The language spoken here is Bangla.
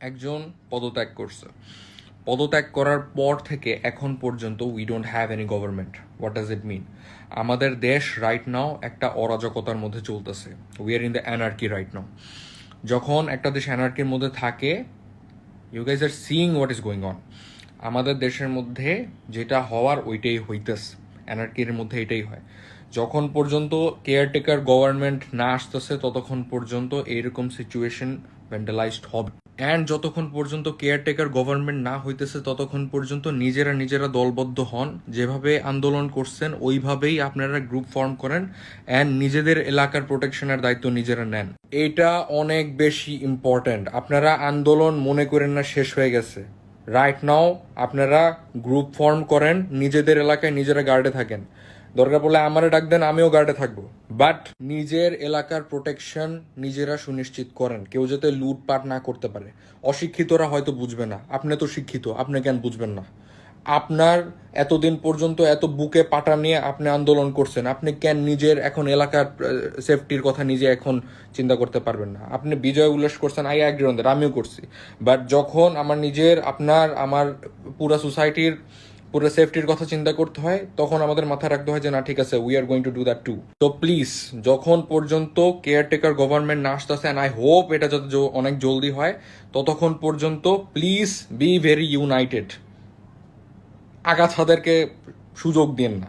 একজন পদত্যাগ করছে। পদত্যাগ করার পর থেকে এখন পর্যন্ত we don't have any government what does it mean আমাদের দেশ রাইট নাও একটা অরাজকতার মধ্যে চলতেছে। We are in the anarchy right now যখন একটা দেশ অ্যানার্কির মধ্যে থাকে you guys are seeing what is going on আমাদের দেশের মধ্যে যেটা হওয়ার ওইটাই হইতেছে। অ্যানার্কির মধ্যে এটাই হয়। যখন পর্যন্ত কেয়ারটেকার গভর্নমেন্ট না আসতেছে, ততক্ষণ পর্যন্ত এইরকম সিচুয়েশন ভ্যান্ডালাইজড হবে। অ্যান্ড যতক্ষণ পর্যন্ত কেয়ারটেকার গভর্নমেন্ট না হইতেছে, ততক্ষণ পর্যন্ত নিজেরা নিজেরা দলবদ্ধ হন। যেভাবে আন্দোলন করছেন, ওইভাবেই আপনারা গ্রুপ ফর্ম করেন অ্যান্ড নিজেদের এলাকার প্রোটেকশনের দায়িত্ব নিজেরা নেন। এটা অনেক বেশি ইম্পর্ট্যান্ট আপনারা আন্দোলন মনে করেন না শেষ হয়ে গেছে। রাইট নাও আপনারা গ্রুপ ফর্ম করেন, নিজেদের এলাকায় নিজেরা গার্ডে থাকেন। দরকার পড়লে আমারে ডাক দেন, আমিও গার্ডে থাকব। বাট নিজের এলাকার প্রোটেকশন নিজেরা সুনিশ্চিত করেন, কেউ যাতে লুটপাট না করতে পারে। অশিক্ষিতরা হয়তো বুঝবে না, আপনি তো শিক্ষিত, আপনি কেন বুঝবেন না। আপনার এতদিন পর্যন্ত এত বুকে পাটা নিয়ে আপনি আন্দোলন করছেন, আপনি কেন নিজের এখন এলাকার সেফটির কথা নিজে এখন চিন্তা করতে পারবেন না? আপনি বিজয় উল্লাস করছেন আই অ্যাগ্রি অন দ্যাট আমিও করছি। বাট যখন আমার নিজের, আপনার, আমার পুরা সোসাইটির পুরো সেফটির কথা চিন্তা করতে হয়, তখন আমাদের মাথায় রাখতে হয় যে, না, ঠিক আছে we are going to do that too তো প্লিজ যখন পর্যন্ত কেয়ারটেকার গভর্নমেন্ট না আসতেছে অ্যান্ড আই হোপ এটা যত অনেক জলদি হয়, ততক্ষণ পর্যন্ত প্লিজ বি ভেরি ইউনাইটেড আগাছাদেরকে সুযোগ দিন না।